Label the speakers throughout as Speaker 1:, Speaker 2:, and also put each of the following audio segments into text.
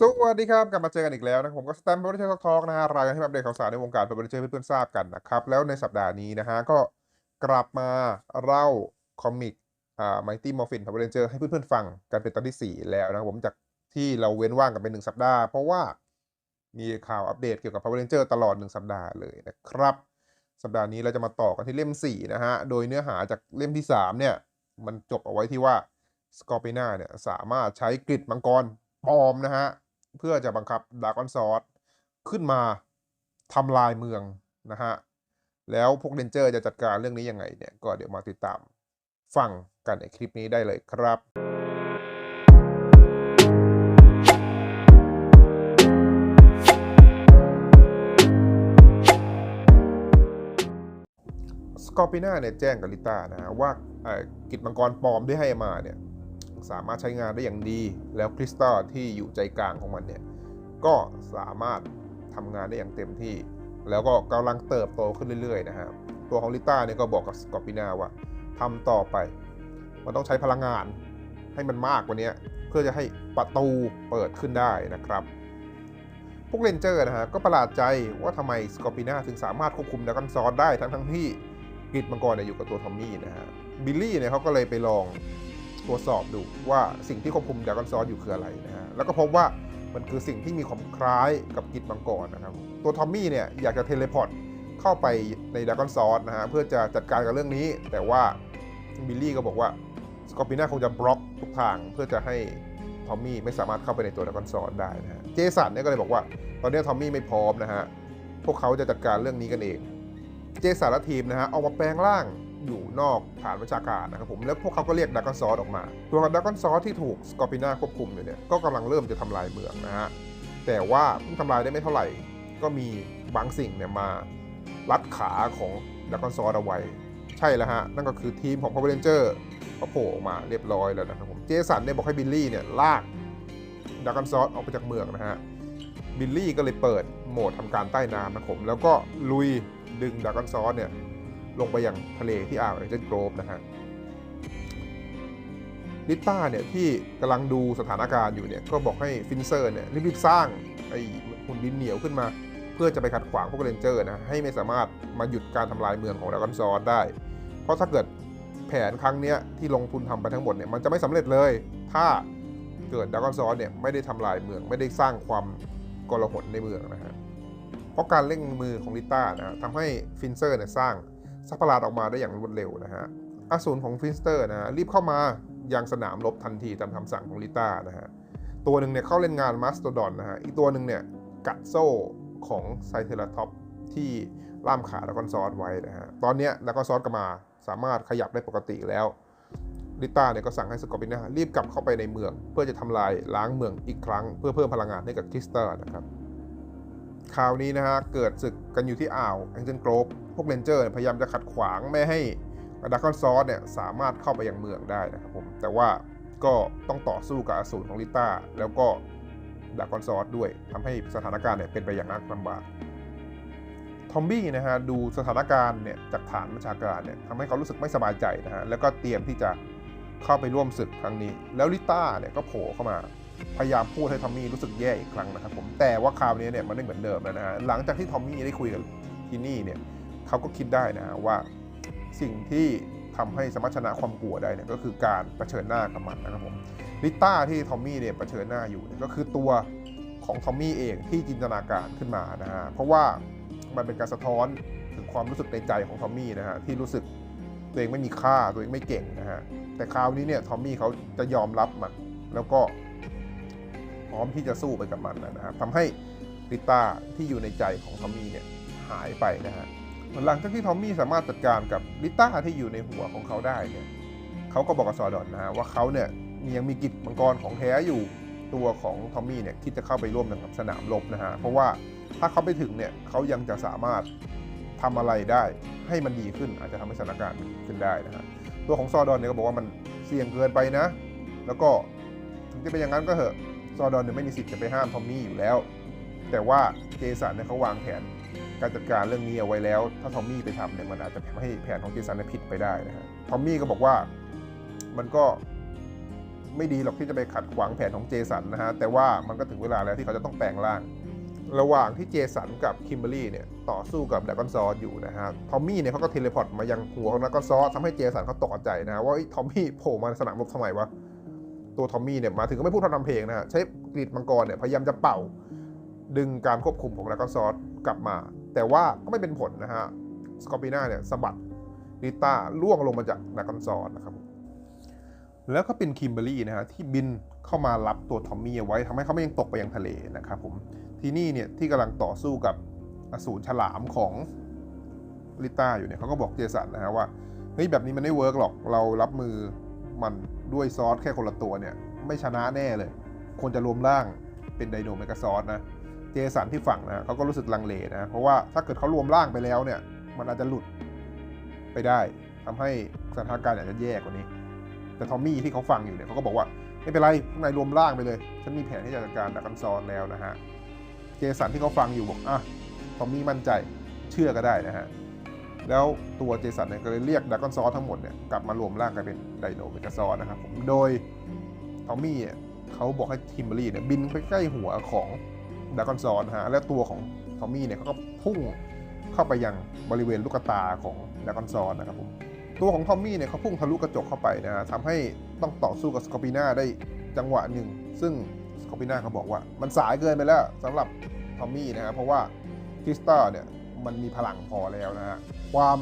Speaker 1: สวัสดีครับ กลับมาเจอกันอีกแล้วนะผมก็สแตมป์บริเทอร์ทอกนะฮะรายการที่มาอัปเดตข่าวสารในวงการเป็นบริเทอร์เพื่อนๆทราบกันนะครับ แล้วในสัปดาห์นี้นะฮะก็กลับมาเล่าคอมิกอ่า Mighty Morphin Power Ranger ให้เพื่อนๆฟังกันเป็นตอนที่ 4 แล้วนะผมจากที่เราเว้นว่างกันไปหนึ่งสัปดาห์ เพราะว่ามีข่าวอัปเดตเกี่ยวกับ Power Ranger ตลอด 1 สัปดาห์เลยนะครับ สัปดาห์นี้เราจะมาต่อกันที่เล่ม4นะฮะโดยเนื้อหาจากเล่มที่3เนี่ยมันจบเอาไว้ที่ว่าสกอร์ปิน่าเนี่ยสามารถใช้กริดมังกรปลอมนะฮะ เพื่อจะบังคับดากอนซอสขึ้นมาทำลายเมืองนะฮะ แล้วพวกเรนเจอร์จะจัดการเรื่องนี้ยังไงเนี่ย ก็เดี๋ยวมาติดตามฟังกันในคลิปนี้ได้เลยครับสกอร์ปิน่าเนี่ยแจ้งกับลิต้านะฮะว่ากิจมังกรปลอมที่ให้มาเนี่ย สามารถใช้งานได้อย่างดี แล้วคริสตัลที่อยู่ใจกลางของมันเนี่ยก็สามารถทำงานได้อย่างเต็มที่ แล้วก็กำลังเติบโตขึ้นเรื่อยๆนะฮะตัวของลิต้าเนี่ยก็บอกกับสกอร์ปินาว่าทำต่อไป มันต้องใช้พลังงานให้มันมากกว่านี้เพื่อจะให้ประตูเปิดขึ้นได้นะครับ พวกเรนเจอร์นะฮะก็ประหลาดใจว่าทำไมสกอร์ปินาถึงสามารถควบคุมดักันซอนได้ทั้งทั้งๆที่กริดมังกรเนี่ยอยู่กับตัวทอมมี่นะฮะบิลลี่เนี่ยเขาก็เลยไปลอง ตรวจสอบดูว่าสิ่งที่ควบคุมดากอนซอสอยู่คืออะไรนะฮะแล้วก็พบว่ามันคือสิ่งที่มีความคล้ายกับกิจมังกรนะครับ ตัวทอมมี่เนี่ยอยากจะเทเลพอร์ตเข้าไปในดากอนซอสนะฮะเพื่อจะจัดการกับเรื่องนี้ แต่ว่าบิลลี่ก็บอกว่าสกอร์ปิน่าคงจะบล็อกทุกทางเพื่อจะให้ทอมมี่ไม่สามารถเข้าไปในตัวดากอนซอสได้นะฮะเจสันเนี่ยก็เลยบอกว่า ตอนนี้ทอมมี่ไม่พร้อมนะฮะพวกเขาจะจัดการเรื่องนี้กันเอง เจสันและทีมนะฮะออกมาแปลงร่าง อยู่นอกฐานวิชาการนะครับผมแล้วพวกเขาก็เรียกดักกอนซอสออกมา ตัวดักกอนซอสที่ถูกสกอร์ปิน่าควบคุมอยู่เนี่ยก็กำลังเริ่มจะทำลายเมืองนะฮะแต่ว่าเพิ่งทำลายได้ไม่เท่าไหร่ ก็มีบางสิ่งเนี่ยมารัดขาของดักกอนซอสเอาไว้ ใช่แล้วฮะ นั่นก็คือทีมของพาวเวอร์เรนเจอร์ก็โผล่ออกมาเรียบร้อยแล้วนะครับผมเจสันเนี่ยบอกให้บิลลี่เนี่ยลากดักกอนซอสออกไปจากเมืองนะฮะบิลลี่ก็เลยเปิดโหมดทำการใต้น้ำนะครับผมแล้วก็ลุยดึงดักกอนซอสเนี่ย ลงไปยังทะเลที่อ่าวแองเจิลโกรฟนะฮะลิต้าเนี่ยที่กำลังดูสถานการณ์อยู่เนี่ยก็บอกให้ฟินเซอร์เนี่ยรีบๆสร้างไอ้หุ่นดินเหนียวขึ้นมา เพื่อจะไปขัดขวางพวกเรนเจอร์นะให้ไม่สามารถมาหยุดการทำลายเมืองของดากอนซอนได้ เพราะถ้าเกิดแผนครั้งเนี้ยที่ลงทุนทำไปทั้งหมดเนี่ยมันจะไม่สำเร็จเลย ถ้าเกิดดากอนซอนเนี่ยไม่ได้ทำลายเมืองไม่ได้สร้างความกลหนในเมืองนะฮะเพราะการเร่งมือของลิต้านะทำให้ฟินเซอร์เนี่ยสร้าง สัตว์ประหลาดออกมาได้อย่างรวดเร็วนะฮะอสูรของฟินสเตอร์นะฮะรีบเข้ามายังสนามรบทันทีตามคำสั่งของลิต้านะฮะตัวหนึ่งเนี่ยเข้าเล่นงานมาสโตดอนนะฮะอีกตัวหนึ่งเนี่ยกัดโซ่ของไซเทราท็อปที่ล่ามขาแล้วก็ซอสไว้นะฮะตอนเนี้ยแล้วก็ซอสก็มาสามารถขยับได้ปกติแล้วลิต้าเนี่ยก็สั่งให้สกอร์ปิน่ารีบกลับเข้าไปในเมือง เพื่อจะทำลายล้างเมืองอีกครั้ง เพื่อเพิ่มพลังงานให้กับคริสเตัลนะครับ คราวนี้นะฮะเกิดศึกกันอยู่ที่อ่าวแองเจิลโกรฟพวกเรนเจอร์พยายามจะขัดขวางไม่ให้ดักกอนซอสเนี่ยสามารถเข้าไปยังเมืองได้นะครับผมแต่ว่าก็ต้องต่อสู้กับอสูรของลิต้าแล้วก็ดักกอนซอสด้วยทำให้สถานการณ์เนี่ยเป็นไปอย่างยากลำบากทอมบี้นะฮะดูสถานการณ์เนี่ยจากฐานบัญชาการเนี่ยทำให้เขารู้สึกไม่สบายใจนะฮะแล้วก็เตรียมที่จะเข้าไปร่วมศึกครั้งนี้ แล้วลิต้าเนี่ยก็โผล่เข้ามา พยายามพูดให้ทอมมี่รู้สึกแย่อีกครั้งนะครับผมแต่ว่าคราวนี้เนี่ยมันไม่เหมือนเดิมแล้วนะฮะหลังจากที่ทอมมี่ได้คุยกับทีนี่เนี่ยเขาก็คิดได้นะว่าสิ่งที่ทำให้สามารถชนะความกลัวได้เนี่ยก็คือการเผชิญหน้ากับมันนะครับผมลิต้าที่ทอมมี่เนี่ยเผชิญหน้าอยู่เนี่ยก็คือตัวของทอมมี่เองที่จินตนาการขึ้นมานะฮะเพราะว่ามันเป็นการสะท้อนถึงความรู้สึกในใจของทอมมี่นะฮะที่รู้สึกตัวเองไม่มีค่าตัวเองไม่เก่งนะฮะแต่คราวนี้เนี่ยทอมมี่เขาจะยอมรับมันแล้วก็ ร้อมที่จะสู้ไปกับมันนะครับทำให้ลิต้าที่อยู่ในใจของทอมมี่เนี่ยหายไปนะฮะหลังจากที่ทอมมี่สามารถจัดการกับลิต้าที่อยู่ในหัวของเขาได้เนี่ยเขาก็บอกกับซอดอนนะฮะว่าเขาเนี่ยยังมีกิจมังกรของแท้อยู่ตัวของทอมมี่เนี่ยคิดจะเข้าไปร่วมกับสนามรบนะฮะเพราะว่าถ้าเขาไปถึงเนี่ยเขายังจะสามารถทำอะไรได้ให้มันดีขึ้นอาจจะทำให้สถานการณ์ดีขึ้นได้นะฮะตัวของซอดอนเนี่ยก็บอกว่ามันเสี่ยงเกินไปนะ แล้วก็ถึงจะเป็นอย่างนั้นก็เถอะ ซอดอนเนี่ยไม่มีสิทธิ์จะไปห้ามทอมมี่อยู่แล้ว แต่ว่าเจสันเนี่ยเขาวางแผนการจัดการเรื่องนี้เอาไว้แล้ว ถ้าทอมมี่ไปทำเนี่ยมันอาจจะทำให้แผนของเจสันเนี่ยผิดไปได้นะฮะทอมมี่ก็บอกว่ามันก็ไม่ดีหรอกที่จะไปขัดขวางแผนของเจสันนะฮะแต่ว่ามันก็ถึงเวลาแล้วที่เขาจะต้องแปลงร่าง ระหว่างที่เจสันกับคิมเบอรี่เนี่ยต่อสู้กับดากอนซอสอยู่นะฮะทอมมี่เนี่ยเขาก็เทเลพอร์ตมายังหัวของดากอนซอสทำให้เจสันเขาตกใจนะว่าทอมมี่โผล่มาสนามรบทำไมวะ ตัวทอมมี่เนี่ยมาถึงก็ไม่พูดพร่ำทำเพลงนะฮะใช้กรีดมังกรเนี่ยพยายามจะเป่า ดึงการควบคุมของดากอนซอสกลับมา แต่ว่าก็ไม่เป็นผลนะฮะสกอร์ปีน่าเนี่ยสะบัดลิต้าล่วงลงมาจากดากอนซอสนะครับแล้วก็เป็นคิมเบอรี่นะฮะที่บินเข้ามารับตัวทอมมี่เอาไว้ทำให้เขาไม่ยังตกไปยังทะเลนะครับผมที่นี่เนี่ยที่กำลังต่อสู้กับอสูรฉลามของลิต้าอยู่เนี่ยเขาก็บอกเจสันนะฮะว่าเฮ้ยแบบนี้มันไม่เวิร์กหรอกเรารับมือมัน ด้วยซอสแค่คนละตัวเนี่ยไม่ชนะแน่เลย ควรจะรวมร่างเป็นไดโนเมกาซอสนะ เจสันที่ฝั่งนะเขาก็รู้สึกลังเลนะ เพราะว่าถ้าเกิดเขารวมร่างไปแล้วเนี่ย มันอาจจะหลุดไปได้ทำให้สถานการณ์อาจจะแย่กว่านี้ แต่ทอมมี่ที่เขาฟังอยู่เนี่ยเขาก็บอกว่าไม่เป็นไรข้างในรวมร่างไปเลย ฉันมีแผนที่จะจัดการดักกันซอนแล้วนะฮะ เจสันที่เขาฟังอยู่บอกอะทอมมี่มั่นใจเชื่อก็ได้นะฮะ แล้วตัวเจสันเนี่ยก็เลยเรียกดักกันซอทั้งหมดเนี่ยกลับมารวมร่างกันเป็นไดโนเมกาซอนนะครับผมโดยทอมมี่เนี่ยเขาบอกให้ทิมเบอรี่เนี่ยบินไปใกล้หัวของดักกันซอนฮะและตัวของทอมมี่เนี่ยเขาก็พุ่งเข้าไปยังบริเวณลูกตาของดักกันซอนนะครับผมตัวของทอมมี่เนี่ยเขาพุ่งทะลุกระจกเข้าไปนะฮะทำให้ต้องต่อสู้กับสกอร์ปีน่าได้จังหวะหนึ่ง ซึ่งสกอร์ปีน่าเขาบอกว่า มันสายเกินไปแล้วสำหรับทอมมี่นะฮะเพราะว่าคริสตัลเนี่ย มันมีพลังพอแล้วนะฮะความ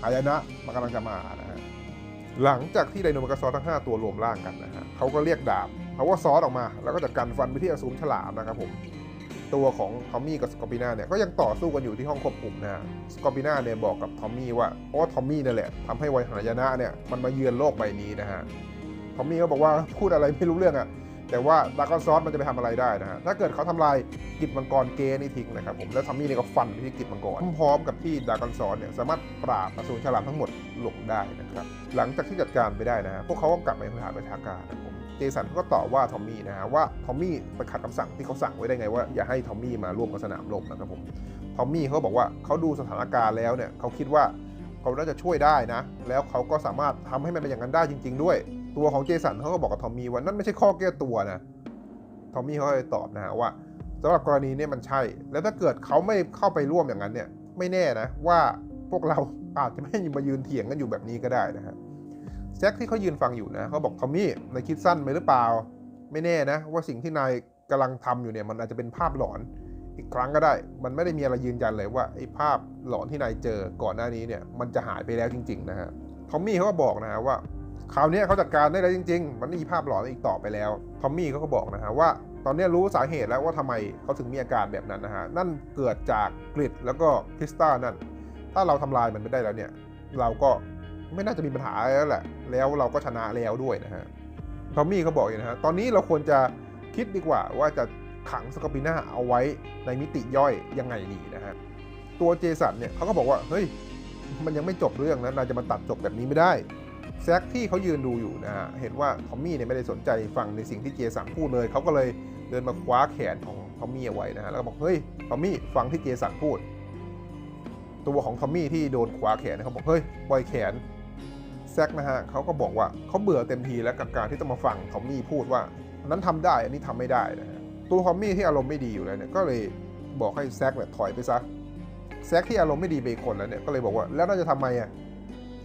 Speaker 1: หายนะมันกำลังจะมานะฮะหลังจากที่ไดโนมากาซอทั้ง 5 ตัวรวมร่างกันนะฮะเขาก็เรียกดาบเพราว่าซอสออกมา แล้วก็จัดการฟันไปที่อสูรฉลามนะครับผมตัวของทอมมี่กับสกอร์ปีน่าเนี่ยก็ยังต่อสู้กันอยู่ที่ห้องควบคุมนะฮะสกอร์ปีน่าเนี่ยบอกกับทอมมี่ว่าเพราะว่าทอมมี่นั่นแหละทำให้ไวหายนะเนี่ยมันมาเยือนโลกใบนี้นะฮะทอมมี่ก็บอกว่าพูดอะไรไม่รู้เรื่องอะ แต่ว่าดากอนซอสมันจะไปทำอะไรได้นะฮะ ถ้าเกิดเขาทำลายกิจมังกรเกนี่ทิ้งนะครับผม แล้วทอมมี่เนี่ยก็ฟันไปที่กิจมังกร พร้อมกับที่ดากอนซอสเนี่ยสามารถปราบอสูรฉลามทั้งหมดลงได้นะครับ หลังจากที่จัดการไปได้นะฮะ พวกเขาก็กลับไปยังฐานประชาการนะครับผมเจสันเขาก็ตอบว่าทอมมี่นะฮะว่าทอมมี่ไปขัดคำสั่งที่เขาสั่งไว้ได้ไงว่าอย่าให้ทอมมี่มาร่วมกับสนามรบนะครับผมทอมมี่เขาบอกว่าเขาดูสถานการณ์แล้วเนี่ยเขาคิดว่าเขาน่าจะช่วยได้นะ แล้วเขาก็สามารถทำให้มันเป็นอย่างนั้นได้จริง ๆ ด้วย ตัวของเจสันเขาก็บอกกับทอมมี่ว่านั่นไม่ใช่ข้อแก้ตัวนะทอมมี่เขาเลยตอบนะฮะว่าสำหรับกรณีนี้มันใช่ แล้วถ้าเกิดเขาไม่เข้าไปร่วมอย่างนั้นเนี่ย ไม่แน่นะว่าพวกเราอาจจะไม่มายืนเถียงกันอยู่แบบนี้ก็ได้นะฮะแจ็คที่เขายืนฟังอยู่นะเขาบอกทอมมี่นายคิดสั้นไปหรือเปล่า ไม่แน่นะ ว่าสิ่งที่นายกำลังทำอยู่เนี่ยมันอาจจะเป็นภาพหลอนอีกครั้งก็ได้ มันไม่ได้มีอะไรยืนยันเลยว่าไอ้ภาพหลอนที่นายเจอก่อนหน้านี้เนี่ยมันจะหายไปแล้วจริง ๆ นะฮะทอมมี่เขาก็บอกนะฮะว่า คราวนี้เขาจัดการได้แล้วจริง ๆ มันไม่มีภาพหลอนอีกต่อไปแล้ว ทอมมี่เขาก็บอกนะฮะว่า ตอนนี้รู้สาเหตุแล้วว่าทำไมเขาถึงมีอาการแบบนั้นนะฮะ นั่นเกิดจากกริดแล้วก็คริสตัลนั่น ถ้าเราทำลายมันไม่ได้แล้วเนี่ย เราก็ไม่น่าจะมีปัญหาแล้วแหละ แล้วเราก็ชนะแล้วด้วยนะฮะ ทอมมี่เขาบอกอย่างนะฮะ ตอนนี้เราควรจะคิดดีกว่าว่าจะขังสกอปิน่าเอาไว้ในมิติย่อยยังไงดีนะฮะ ตัวเจสันเนี่ยเขาก็บอกว่า เฮ้ย มันยังไม่จบเรื่องนะนายจะมาตัดจบแบบนี้ไม่ได้ แซกที่เขายืนดูอยู่นะฮะ เห็นว่าทอมมี่เนี่ยไม่ได้สนใจฟังในสิ่งที่เจสันพูดเลย เขาก็เลยเดินมาคว้าแขนของทอมมี่เอาไว้นะฮะ แล้วก็บอก เฮ้ย ทอมมี่ฟังที่เจสันพูด ตัวของทอมมี่ที่โดนคว้าแขนเขาบอก เฮ้ย ปล่อยแขน แซกนะฮะเขาก็บอกว่าเขาเบื่อเต็มทีแล้วกับการที่ต้องมาฟังทอมมี่พูดว่าอันนั้นทำได้ อันนี้ทำไม่ได้นะฮะ ตัวทอมมี่ที่อารมณ์ไม่ดีอยู่แล้วเนี่ย ก็เลยบอกให้แซกเนี่ยถอยไปซะ แซกที่อารมณ์ไม่ดีไปคนแล้วเนี่ย ก็เลยบอกว่า แล้วน่าจะทำไมอะ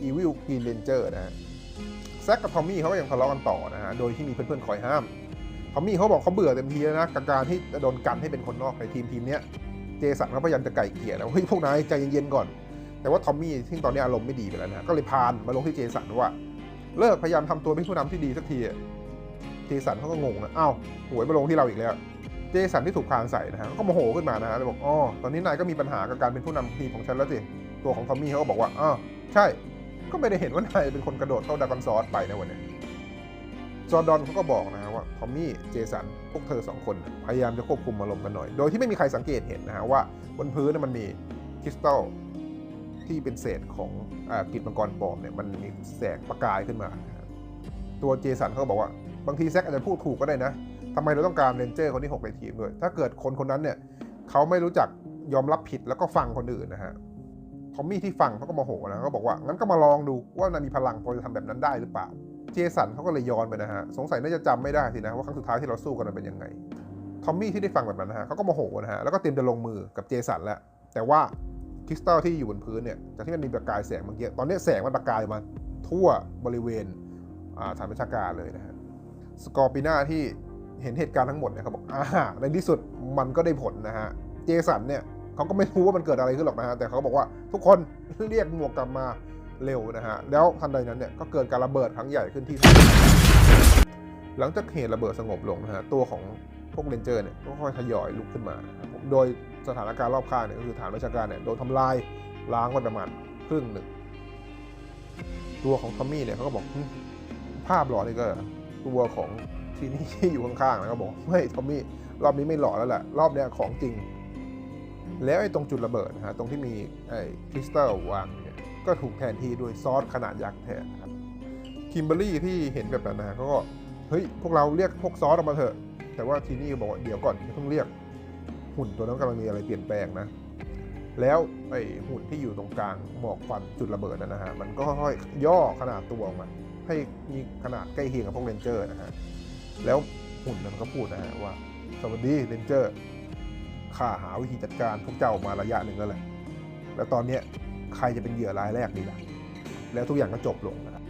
Speaker 1: อีวิลกีนเรนเจอร์นะฮะ แซกกับทอมมี่เขาก็ยังทะเลาะกันต่อนะฮะ โดยที่มีเพื่อนๆคอยห้าม ทอมมี่เขาบอกเขาเบื่อเต็มทีแล้วนะกับการที่จะโดนกันให้เป็นคนนอกในทีมทีมเนี้ย เจสันเขาพยายามจะไก่เกลี่ยนะเฮ้ยพวกนายใจเย็นๆก่อน แต่ว่าทอมมี่ที่งตอนนี้อารมณ์ไม่ดีไปแล้วนะ ก็เลยพานมาลงที่เจสันว่า เลิกพยายามทำตัวเป็นผู้นำที่ดีสักที เจสันเขาก็งงนะอ้าวหวยมาลงที่เราอีกแล้ว เจสันที่ถูกพานใส่นะฮะ ก็โมโหขึ้นมานะฮะเลยบอกอ๋อตอนนี้นายก็มีปัญหากับการเป็นผู้นำทีมของฉันแล้วสิ ตัวของทอมมี่เขาก็บอกว่าอ้าวใช่ ก็ไม่ได้เห็นว่านายเป็นคนกระโดดเข้าดากอนซอสไปนะวันนี้จอร์ดอนเขาก็บอกนะฮะว่าทอมมี่เจสันพวกเธอสองคนพยายามจะควบคุมอารมณ์กันหน่อย โดยที่ไม่มีใครสังเกตเห็นนะฮะว่าบนพื้นน่ะมันมีคริสตัลที่เป็นเศษของอกิจมังกรปลอมเนี่ยมันมีแสงประกายขึ้นมานะครับตัวเจสันเขาก็บอกว่า บางทีแซกอาจจะพูดถูกก็ได้นะทำไมเราต้องการเรนเจอร์คนที่ 6 ในทีมด้วย ถ้าเกิดคนคนนั้นเนี่ยเขาไม่รู้จักยอมรับผิดแล้วก็ฟังคนอื่นนะฮะ ทอมมี่ที่ฟังเขาก็โมโหนะเขาบอกว่างั้นก็มาลองดูว่านามีพลังพอจะทำแบบนั้นได้หรือเปล่า เจสันเขาก็เลยย้อนไปนะฮะสงสัยน่าจะจำไม่ได้สินะว่าครั้งสุดท้ายที่เราสู้กันมันเป็นยังไงทอมมี่ที่ได้ฟังแบบนั้นนะฮะเขาก็โมโหนะฮะแล้วก็เตรียมจะลงมือกับเจสันแล้วแต่ว่าคริสตัลที่อยู่บนพื้นเนี่ยจากที่มันมีประกายแสงเมื่อกี้ตอนนี้แสงมันประกายมาทั่วบริเวณอ่าฐานประชาการเลยนะฮะสกอร์ปีนาที่เห็นเหตุการณ์ทั้งหมดเนี่ยเขาบอกอ่าในที่สุดมันก็ได้ผลนะฮะเจสันเนี่ย เขาก็ไม่รู้ว่ามันเกิดอะไรขึ้นหรอกนะฮะแต่เขาก็บอกว่าทุกคนเรียกหมวกกลับมาเร็วนะฮะแล้วทันใดนั้นเนี่ยก็เกิดการระเบิดครั้งใหญ่ขึ้นที่ หลังจากเหตุระเบิดสงบลงนะฮะตัวของพวกเรนเจอร์เนี่ยก็ค่อยทยอยลุกขึ้นมา โดยสถานการณ์รอบข้างเนี่ยก็คือฐานราชการเนี่ยโดนทำลายล้างไปประมาณครึ่งหนึ่งตัวของทอมมี่เนี่ยเขาก็บอกภาพหลอนนี่ก็ตัวของที่นี่ที่อยู่ข้างๆนะเขาบอกไม่ทอมมี่รอบนี้ไม่หลอนแล้วแหละรอบเนี้ยของจริง แล้วไอ้ตรงจุดระเบิดนะฮะตรงที่มีไอ้คริสตัลวางเนี่ยก็ถูกแทนที่ด้วยซอสขนาดยักษ์แทนครับคิมเบอรี่ที่เห็นแบบนั้นนะฮะเขาก็เฮ้ยพวกเราเรียกพวกซอสออกมาเถอะ แต่ว่าทีนี่บอกว่าเดี๋ยวก่อนอย่าเพิ่งเรียกหุ่นตัวนั้นกำลังมีอะไรเปลี่ยนแปลงนะแล้วไอ้หุ่นที่อยู่ตรงกลางหมอกควันจุดระเบิดนั่นนะฮะมันก็ค่อยๆย่อขนาดตัวออกมาให้มีขนาดใกล้เคียงกับพวกเรนเจอร์นะฮะแล้วหุ่นนั้นก็พูดนะฮะว่าสวัสดีเรนเจอร์ ข้าหาวิธีจัดการพวกเจ้ามาระยะหนึ่งแล้วแหละ แล้วตอนเนี้ยใครจะเป็นเหยื่อรายแรกดีล่ะ แล้วทุกอย่างก็จบลงนะครับ